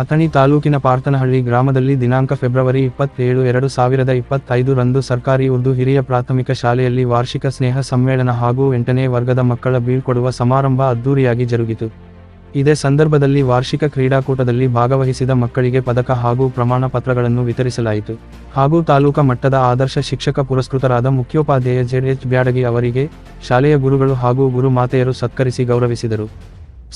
ಅಥಣಿ ತಾಲೂಕಿನ ಪಾರ್ತನಹಳ್ಳಿ ಗ್ರಾಮದಲ್ಲಿ ದಿನಾಂಕ ಫೆಬ್ರವರಿ ಇಪ್ಪತ್ತೇಳು, ಎರಡು ಸಾವಿರದ ಇಪ್ಪತ್ತೈದು ರಂದು ಸರ್ಕಾರಿ ಉರ್ದು ಹಿರಿಯ ಪ್ರಾಥಮಿಕ ಶಾಲೆಯಲ್ಲಿ ವಾರ್ಷಿಕ ಸ್ನೇಹ ಸಮ್ಮೇಳನ ಹಾಗೂ ಎಂಟನೇ ವರ್ಗದ ಮಕ್ಕಳ ಬೀಳ್ಕೊಡುವ ಸಮಾರಂಭ ಅದ್ದೂರಿಯಾಗಿ ಜರುಗಿತು. ಇದೇ ಸಂದರ್ಭದಲ್ಲಿ ವಾರ್ಷಿಕ ಕ್ರೀಡಾಕೂಟದಲ್ಲಿ ಭಾಗವಹಿಸಿದ ಮಕ್ಕಳಿಗೆ ಪದಕ ಹಾಗೂ ಪ್ರಮಾಣ ಪತ್ರಗಳನ್ನು ವಿತರಿಸಲಾಯಿತು. ಹಾಗೂ ತಾಲೂಕ ಮಟ್ಟದ ಆದರ್ಶ ಶಿಕ್ಷಕ ಪುರಸ್ಕೃತರಾದ ಮುಖ್ಯೋಪಾಧ್ಯಾಯ ಜೆಡ್ ಎಚ್ ಬ್ಯಾಡಗಿ ಅವರಿಗೆ ಶಾಲೆಯ ಗುರುಗಳು ಹಾಗೂ ಗುರುಮಾತೆಯರು ಸತ್ಕರಿಸಿ ಗೌರವಿಸಿದರು.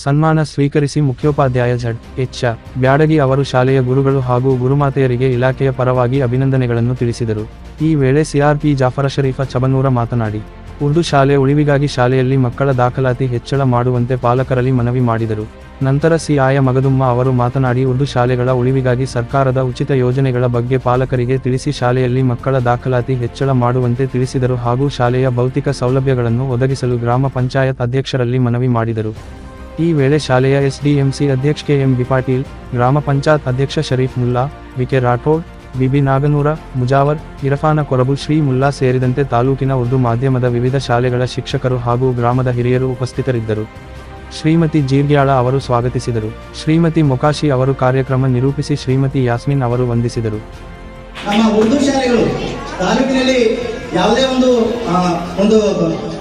ಸನ್ಮಾನ ಸ್ವೀಕರಿಸಿ ಮುಖ್ಯೋಪಾಧ್ಯಾಯ ಝಡ್ ಎಚ್ ಬ್ಯಾಡಗಿ ಅವರು ಶಾಲೆಯ ಗುರುಗಳು ಹಾಗೂ ಗುರುಮಾತೆಯರಿಗೆ ಇಲಾಖೆಯ ಪರವಾಗಿ ಅಭಿನಂದನೆಗಳನ್ನು ತಿಳಿಸಿದರು. ಈ ವೇಳೆ ಸಿಆರ್ಪಿ ಜಾಫರ ಶರೀಫ ಚಬನೂರ ಮಾತನಾಡಿ, ಉರ್ದು ಶಾಲೆ ಉಳಿವಿಗಾಗಿ ಶಾಲೆಯಲ್ಲಿ ಮಕ್ಕಳ ದಾಖಲಾತಿ ಹೆಚ್ಚಳ ಮಾಡುವಂತೆ ಪಾಲಕರಲ್ಲಿ ಮನವಿ ಮಾಡಿದರು. ನಂತರ ಸಿಆಯ ಮಗದುಮ್ಮ ಅವರು ಮಾತನಾಡಿ, ಉರ್ದು ಶಾಲೆಗಳ ಉಳಿವಿಗಾಗಿ ಸರ್ಕಾರದ ಉಚಿತ ಯೋಜನೆಗಳ ಬಗ್ಗೆ ಪಾಲಕರಿಗೆ ತಿಳಿಸಿ ಶಾಲೆಯಲ್ಲಿ ಮಕ್ಕಳ ದಾಖಲಾತಿ ಹೆಚ್ಚಳ ಮಾಡುವಂತೆ ತಿಳಿಸಿದರು ಹಾಗೂ ಶಾಲೆಯ ಭೌತಿಕ ಸೌಲಭ್ಯಗಳನ್ನು ಒದಗಿಸಲು ಗ್ರಾಮ ಪಂಚಾಯತ್ ಅಧ್ಯಕ್ಷರಲ್ಲಿ ಮನವಿ ಮಾಡಿದರು. ಈ ವೇಳೆ ಶಾಲೆಯ ಎಸ್ಡಿಎಂಸಿ ಅಧ್ಯಕ್ಷ ಕೆ ಎಂ ಬಿ ಪಾಟೀಲ್ ಗ್ರಾಮ ಪಂಚಾಯತ್ ಅಧ್ಯಕ್ಷ Sharif Mulla, V K Rathod, B B Naganur, Mujawar, Irfan Korabu Shri Mulla ಸೇರಿದಂತೆ ತಾಲೂಕಿನ ಉರ್ದು ಮಾಧ್ಯಮದ ವಿವಿಧ ಶಾಲೆಗಳ ಶಿಕ್ಷಕರು ಹಾಗೂ ಗ್ರಾಮದ ಹಿರಿಯರು ಉಪಸ್ಥಿತರಿದ್ದರು. ಶ್ರೀಮತಿ ಜೀರ್ಗ್ಯಾಳ ಅವರು ಸ್ವಾಗತಿಸಿದರು. ಶ್ರೀಮತಿ ಮೊಕಾಶಿ ಅವರು ಕಾರ್ಯಕ್ರಮ ನಿರೂಪಿಸಿ ಶ್ರೀಮತಿ ಯಾಸ್ಮಿನ್ ಅವರು ವಂದಿಸಿದರು. ನಮ್ಮ ಉರ್ದು ಶಾಲೆಗಳು ತಾಲೂಕಿನಲ್ಲಿ ಯಾವುದೇ ಒಂದು ಒಂದು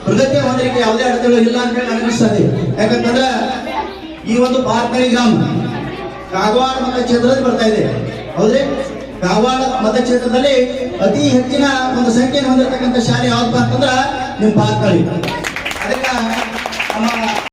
ಪ್ರಗತಿ ಹೊಂದಲಿಕ್ಕೆ ಯಾವುದೇ ಅಡೆತಡೆಗಳು ಇಲ್ಲ ಅಂತ ಹೇಳಿ ನನಗೆ ಅನಿಸ್ತದೆ ಯಾಕಂತಂದ್ರೆ ಈ ಒಂದು ಪಾರ್ಕಳಿ ಗ್ರಾಮ ಕಾಗವಾಡ ಮತಕ್ಷೇತ್ರದಲ್ಲಿ ಬರ್ತಾ ಇದೆ ಹೌದ್ರಿ? ಕಾಗವಾಡ ಮತಕ್ಷೇತ್ರದಲ್ಲಿ ಅತಿ ಹೆಚ್ಚಿನ ಒಂದು ಸಂಖ್ಯೆಯನ್ನು ಹೊಂದಿರತಕ್ಕಂಥ ಶಾಲೆ ಯಾವ್ದಪ್ಪ ಅಂತಂದ್ರ ನಿಮ್ಮ ಪಾರ್ಕಳಿ